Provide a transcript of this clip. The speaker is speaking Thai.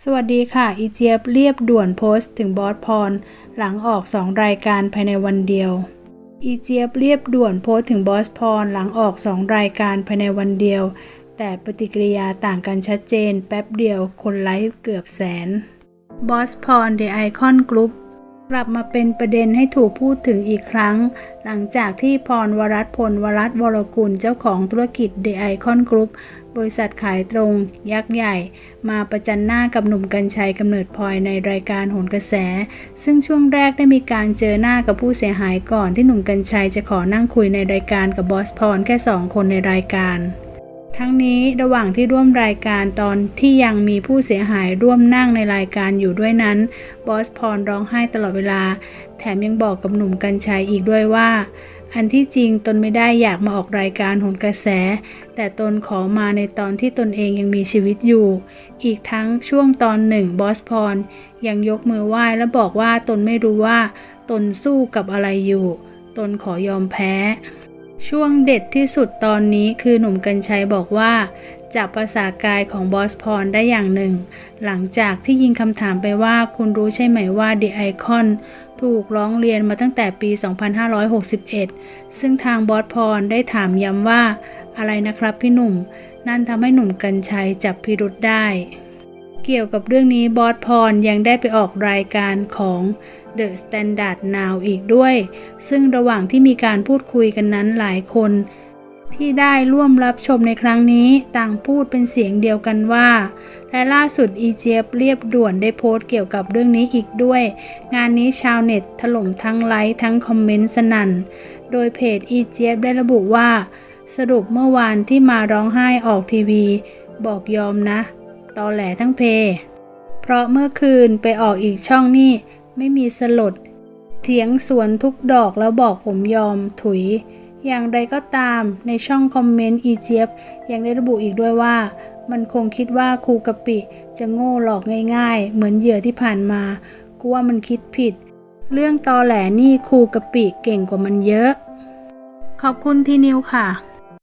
สวัสดีค่ะ อีเจี๊ยบเรียบด่วนโพสต์ถึงบอสพร หลังออก 2 รายการภายในวันเดียว อีเจี๊ยบเรียบด่วนโพสต์ถึงบอสพร หลังออก 2 รายการภายในวันเดียว แต่ปฏิกิริยาต่างกันชัดเจน แป๊บเดียวคนไลฟ์เกือบแสนบอสพรเดอะไอคอนกรุ๊ป กลับมาเป็นประเด็นให้ถูกพูดถึงอีกครั้ง หลังจากที่พรวรัตน์พลวรัตน์วรกุลเจ้าของธุรกิจเดอะไอคอนกรุ๊ปบริษัทขายตรงยักษ์ใหญ่ มาประจันหน้ากับหนุ่มกัญชัยกำเนิดพลอยในรายการโหนกระแส ซึ่งช่วงแรกได้มีการเจอหน้ากับผู้เสียหายก่อนที่หนุ่มกัญชัยจะขอนั่งคุยในรายการกับบอสพรแค่สองคนในรายการ ทั้งนี้ระหว่างที่ร่วมรายการตอนที่ยังมีผู้เสียหายร่วมนั่งในรายการอยู่ด้วยนั้น บอสพรร้องไห้ตลอดเวลา แถมยังบอกกับหนุ่มกัญชัยอีกด้วยว่า อันที่จริงตนไม่ได้อยากมาออกรายการหนกระแส แต่ตนขอมาในตอนที่ตนเองยังมีชีวิตอยู่ อีกทั้งช่วงตอนหนึ่งบอสพรยังยกมือไหว้และบอกว่าตนไม่รู้ว่า ตนสู้กับอะไรอยู่ ตนขอยอมแพ้ ช่วงเด็ดที่สุดตอนนี้คือหนุ่มกัญชัยบอกว่า จับภาษากายของบอสพรได้อย่างหนึ่ง หลังจากที่ยิงคำถามไปว่าคุณรู้ใช่ไหมว่า The Icon ถูกร้องเรียนมาตั้งแต่ปี 2561 ซึ่งทางบอสพรได้ถามย้ำว่า อะไรนะครับพี่หนุ่ม นั่นทำให้หนุ่มกัญชัยจับพิรุษได้ เกี่ยวกับเรื่องนี้บอสพรยังได้ไปออกรายการของ The Standard Now อีกด้วย ซึ่งระหว่างที่มีการพูดคุยกันนั้นหลายคน ที่ได้ร่วมรับชมในครั้งนี้ต่างพูดเป็นเสียงเดียวกันว่า และล่าสุดอีเจี๊ยบเรียบด่วนได้โพสต์เกี่ยวกับเรื่องนี้อีกด้วย งานนี้ชาวเน็ตถล่มทั้งไลค์ทั้งคอมเมนต์สนั่น โดยเพจอีเจี๊ยบได้ระบุว่า สรุปเมื่อวานที่มาร้องไห้ออกทีวี บอกยอมนะ ตอแหลทั้งเพ เพราะเมื่อคืนไปออกอีกช่องนี่ไม่มีสลด เถียงสวนทุกดอกแล้วบอกผมยอมถุย อย่างไรก็ตามในช่องคอมเมนต์อีเจี๊ยบยังได้ระบุอีกด้วยว่า มันคงคิดว่าครูกะปิจะโง่หลอกง่าย ๆ เหมือนเหยื่อที่ผ่านมากูว่ามันคิดผิด เรื่องตอแหลนี่ครูกะปิเก่งกว่ามันเยอะ ขอบคุณที่นิวค่ะ